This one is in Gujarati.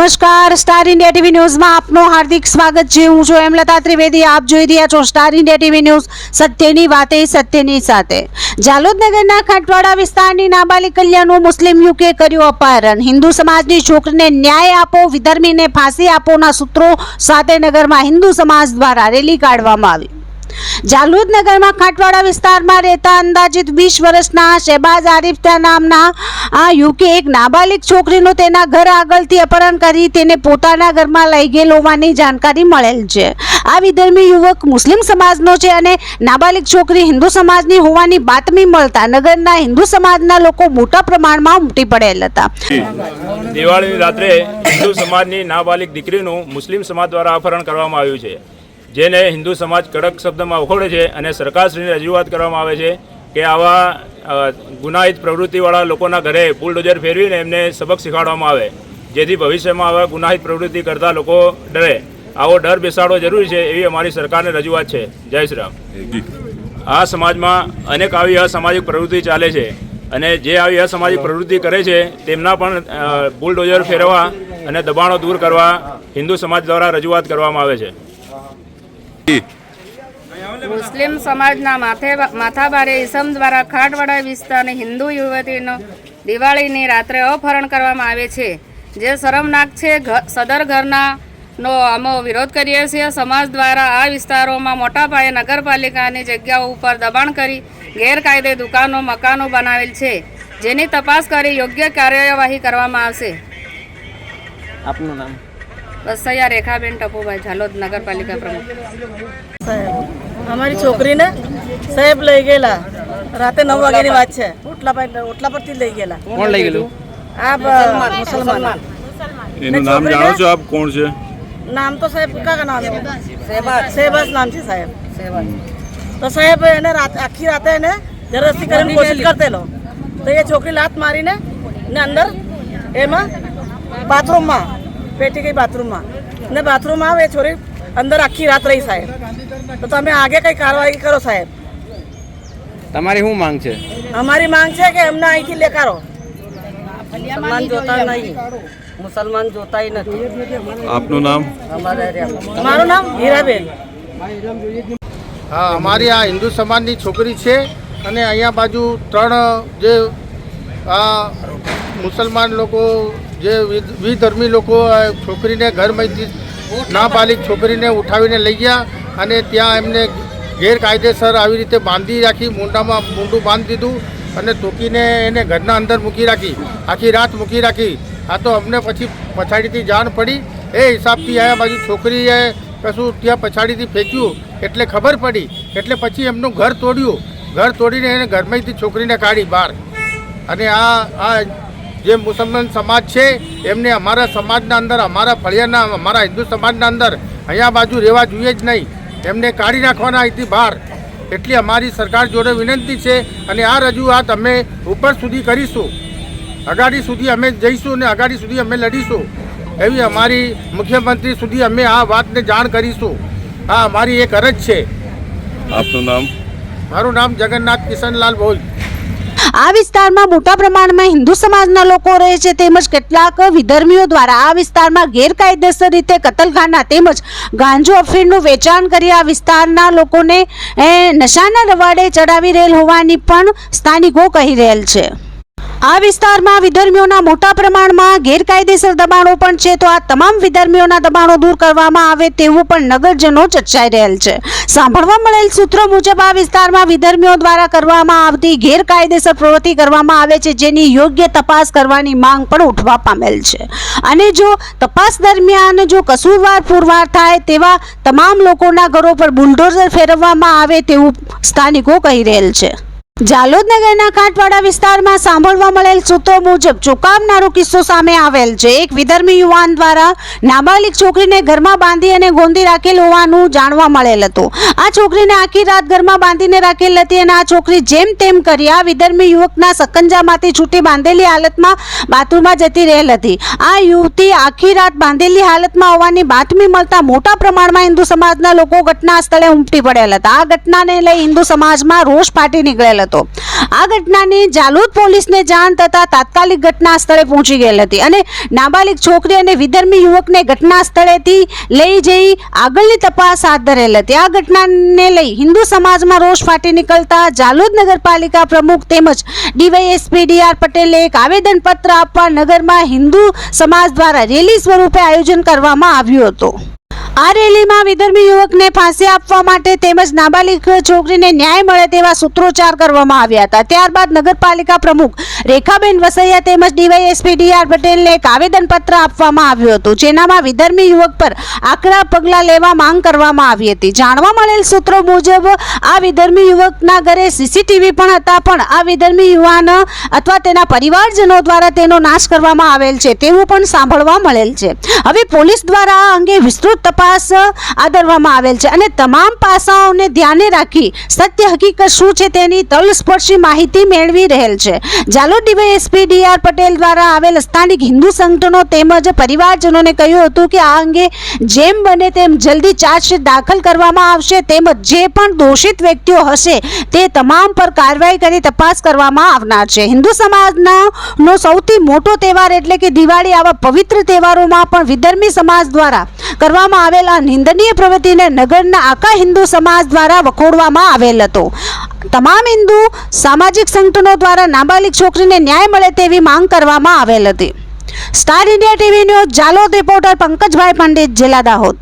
નમસ્કાર, સ્ટાર ઇન્ડિયા ટીવી ન્યૂઝમાં આપનું હાર્દિક સ્વાગત છે. હું છું હેમલતા ત્રિવેદી. આપ જોઈ રહ્યા છો સ્ટાર ઇન્ડિયા ટીવી ન્યૂઝ. સત્યની વાતે, સત્યની સાથે. જાલોદ નગરના ખાંટવાડા વિસ્તારની નાબાલિક કલ્યાણનું મુસ્લિમ યુકે કર્યું અપહરણ. હિન્દુ સમાજની છોકરીને ન્યાય આપો, વિધર્મીને ફાંસી આપોના સૂત્રો સાથે નગરમાં હિન્દુ સમાજ દ્વારા રેલી કાઢવામાં આવી. જાલુદ નગરમાં ખાંટવાડા વિસ્તારમાં રહેતા અંદાજિત વીસ વર્ષના શહેબાઝ આરીફતા નામના આ યુકે એક નાબાલિગ છોકરીનું તેના ઘર આગળથી અપહરણ કરી તેને પોતાના ઘરમાં લઈ ગયેલ હોવાની જાણકારી મળેલ છે. આ વિધર્મી યુવક મુસ્લિમ સમાજનો છે અને નાબાલિગ છોકરી હિન્દુ સમાજની હોવાની બાતમી મળતા નગરના હિન્દુ સમાજના લોકો મોટા પ્રમાણમાં ઉમટી પડેલ હતા. દિવાળીની રાત્રે હિન્દુ સમાજની નાબાલિગ દીકરીનું મુસ્લિમ સમાજ દ્વારા અપહરણ કરવામાં આવ્યું છે. જેને હિન્દુ સમાજ કડક શબ્દમાં વખોડે છે અને સરકારશ્રીને રજૂઆત કરવામાં આવે છે કે આવા ગુનાહિત પ્રવૃત્તિવાળા લોકોના ઘરે બુલડોઝર ફેરવીને એમને સબક શીખવાડવામાં આવે જેથી ભવિષ્યમાં આવા ગુનાહિત પ્રવૃત્તિ કરતા લોકો ડરે. આવો ડર બેસાડવો જરૂરી છે એવી અમારી સરકારને રજૂઆત છે. જય શ્રી રામ. આ સમાજમાં અનેક આવી અસામાજિક પ્રવૃત્તિ ચાલે છે અને જે આવી અસામાજિક પ્રવૃત્તિ કરે છે તેમના પણ બુલડોઝર ફેરવવા અને દબાણો દૂર કરવા હિન્દુ સમાજ દ્વારા રજૂઆત કરવામાં આવે છે. મુસ્લિમ સમાજના માથે માથાભારે ઇસમ દ્વારા ખાટવાડા વિસ્તારની હિન્દુ યુવતીનો દિવાળીની રાત્રે અપહરણ કરવામાં આવે છે. જે શરમનાક છે સદર ઘરના નો અમે વિરોધ કરીએ છીએ. સમાજ દ્વારા આ વિસ્તારોમાં મોટા પાયે નગરપાલિકાની જગ્યાઓ ઉપર દબાણ કરી ગેરકાયદે દુકાનો મકાનો બનાવેલ છે. જેની તપાસ કરી યોગ્ય કાર્યવાહી કરવામાં આવશે. આપનું નામ? બસૈયા રેખાબેન ટપુભાઈ ઝાલોદ નગરપાલિકા પ્રમુખ. સાહેબ અમારી છોકરીને સાહેબ લઈ ગયેલા. રાતે નવ વાગ્યાની વાત છે. ઓટલા પર ઓટલા પરથી લઈ ગયેલા. કોણ લઈ ગયેલું? આ મુસલમાન. એનું નામ જાણો છો આપ? કોણ છે? નામ તો સાહેબ કાકા નામ છે. શહેબાઝ નામ છે સાહેબ. તો સાહેબ એને રાત આખી રાતે એને જબરદસ્તી કરીને કોશિશ કરતેલો તો એ છોકરી લાત મારીને ને અંદર એમાં બાથરૂમમાં પેટી ગઈ બાથરૂમમાં. ને બાથરૂમમાં આવે છોરી અંદર આખી રાત રહી સાહેબ. તો તમે આગે કઈ કાર્યવાહી કરો સાહેબ. તમારી શું માંગ છે? અમારી માંગ છે કે એમને અહીંથી લેકારો. મુસલમાન જોતા નહીં. મુસલમાન જોતા નથી. આપનું નામ? મારું નામ હીરાબેન. હા અમારી આ હિન્દુ સમાજની છોકરી છે અને અહીંયા બાજુ ત્રણ જે આ મુસલમાન લોકો જે વિધર્મી લોકો છોકરીને ઘરમાંથી નાબાલિક છોકરીને ઉઠાવીને લઈ ગયા અને ત્યાં એમને ગેરકાયદેસર આવી રીતે બાંધી રાખી, મુંડામાં મૂંડું બાંધી દીધું અને તૂકીને એને ઘરના અંદર મૂકી રાખી, આખી રાત મૂકી રાખી. આ તો અમને પછી પછાડીથી જાણ પડી. એ હિસાબથી આ બાજુ છોકરીએ કશું ત્યાં પછાડીથી ફેંક્યું એટલે ખબર પડી. એટલે પછી એમનું ઘર તોડ્યું. ઘર તોડીને એને ઘરમાંથી છોકરીને કાઢી બહાર. અને આ આ જે મુસલમાન સમાજ છે એમને અમારા સમાજના અંદર અમારા ફળિયાના અમારા હિન્દુ સમાજના અંદર અહીંયા બાજુ રહેવા જોઈએ જ નહીં. એમને કાઢી નાખવાના અહીંથી બહાર. એટલી અમારી સરકાર જોડે વિનંતી છે અને આ રજૂઆત અમે ઉપર સુધી કરીશું. અગાડી સુધી અમે જઈશું અને અગાડી સુધી અમે લડીશું. એવી અમારી મુખ્યમંત્રી સુધી અમે આ વાતને જાણ કરીશું. આ અમારી એક અરજ છે. આપનું નામ? મારું નામ જગન્નાથ કિશનલાલ ભોજ આ વિસ્તારમાં મોટા પ્રમાણમાં હિન્દુ સમાજના લોકો રહે છે તેમજ કેટલાક વિધર્મીઓ દ્વારા આ વિસ્તારમાં ગેરકાયદેસર રીતે કતલખાના તેમજ ગાંજો અફીણનું વેચાણ કરી આ વિસ્તારના લોકોને નશાના રવાડે ચડાવી રહેલ હોવાની પણ સ્થાનિકો કહી રહેલ છે. આ વિસ્તારમાં વિધર્મીઓના મોટા પ્રમાણમાં ગેરકાયદેસર દબાણો પણ છે. તો આ તમામ વિધર્મીઓના દબાણો દૂર કરવામાં આવે તેવું પણ નગરજનો ચર્ચાઈ રહેલ છે. સાંભળવા મળેલ સૂત્રો મુજબ આ વિસ્તારમાં વિધર્મીઓ દ્વારા કરવામાં આવતી ગેરકાયદેસર પ્રવૃત્તિ કરવામાં આવે છે, જેની યોગ્ય તપાસ કરવાની માંગ પણ ઉઠવા પામેલ છે. અને જો તપાસ દરમિયાન જો કસૂરવાર પુરવાર થાય તેવા તમામ લોકોના ઘરો પર બુલડોઝર ફેરવવામાં આવે તેવું સ્થાનિકો કહી રહેલ છે. જાલોદ નગરના કાંઠવાડા વિસ્તારમાં સાંભળવા મળેલ સૂત્રો મુજબ ચોંકાવનારો કિસ્સો સામે આવેલ છે. એક વિધર્મી યુવાન દ્વારા નાબાલિગ છોકરીને ઘરમાં બાંધી અને ગોંધી રાખેલ હોવાનું જાણવા મળેલ હતું. આ છોકરીને આખી રાત ઘરમાં બાંધીને રાખેલ હતી અને આ છોકરી જેમ તેમ કરી આ વિધર્મી યુવકના સકંજામાંથી છૂટી બાંધેલી હાલતમાં બાથરૂમમાં જતી રહેલ હતી. આ યુવતી આખી રાત બાંધેલી હાલતમાં હોવાની બાતમી મળતા મોટા પ્રમાણમાં હિન્દુ સમાજના લોકો ઘટના સ્થળે ઉમટી પડેલ હતા. આ ઘટનાને લઈ હિન્દુ સમાજમાં રોષ ફાટી નીકળેલ હતો હતો. આ ઘટનાની જાલોદ પોલીસને જાણ થતાં તાત્કાલિક ઘટના સ્થળે પહોંચી ગયેલ હતી અને નાબાલિગ છોકરી અને વિધર્મી યુવકને ઘટના સ્થળેથી લઈ જઈ આગળની તપાસ હાથ ધરેલ હતી. આ ઘટનાને લઈ હિન્દુ સમાજમાં રોષ ફાટી નીકળતા જાલોદ નગરપાલિકા પ્રમુખ તેમજ ડીવાયએસપી ડીઆર પટેલે એક આવેદન પત્ર આપવા નગરમાં હિન્દુ સમાજ દ્વારા રેલી સ્વરૂપે આયોજન કરવામાં આવ્યું હતું. આ રેલીમાં વિધર્મી યુવકને ફાંસી આપવા માટે તેમજ નાબાલિગ છોકરીને ન્યાય મળે તેવા સૂત્રોચ્ચાર કરવામાં આવ્યા હતા. ત્યારબાદ નગરપાલિકા પ્રમુખ રેખાબેન વસૈયા તેમજ ડીવાયએસપી ડીઆર પટેલને એક આવેદનપત્ર આપવામાં આવ્યું હતું, જેનામાં વિધર્મી યુવક પર આકરા પગલાં લેવા માંગ કરવામાં આવી હતી. જાણવા મળેલ સૂત્રો મુજબ, આ વિધર્મી યુવકના ઘરે સીસીટીવી પણ હતા, પણ આ વિધર્મી યુવાન અથવા તેના પરિવારજનો દ્વારા તેનો નાશ કરવામાં આવેલ છે, તેવું પણ સાંભળવા મળેલ છે. હવે પોલીસ દ્વારા આ અંગે વિસ્તૃત તપાસ આદરવામાં આવેલ છે. અને તમામ પાસાઓને ધ્યાને રાખી સત્ય હકીકત શું છે તેની તલસ્પર્શી માહિતી મેળવી રહેલ છે. જાલોદ ડીવાયએસપી ડીઆર પટેલ દ્વારા આવેલ સ્થાનિક હિન્દુ સંગઠનો તેમજ પરિવારજનોને કહ્યું હતું કે આ અંગે જેમ બને તેમ જલ્દી ચાર્જશીટ દાખલ કરવામાં આવશે તેમજ જે પણ દોષિત વ્યક્તિઓ હશે તે તમામ પર કાર્યવાહી કરી તપાસ કરવામાં આવનાર છે. હિન્દુ સમાજના નો સૌથી મોટો તહેવાર એટલે કે દિવાળી આવા પવિત્ર તહેવારોમાં પણ વિધર્મી સમાજ દ્વારા કરવામાં આવેલા નિંદનીય પ્રવૃત્તિને નગરના આખા હિન્દુ સમાજ દ્વારા વખોડવામાં આવેલ હતો. તમામ હિન્દુ સામાજિક સંગઠનો દ્વારા નાબાલિગ છોકરીને ન્યાય મળે તેવી માંગ કરવામાં આવેલ હતી. Star India TV news, Jhalod reporter Pankajbhai Pandit જિલ્લા દાહોદ.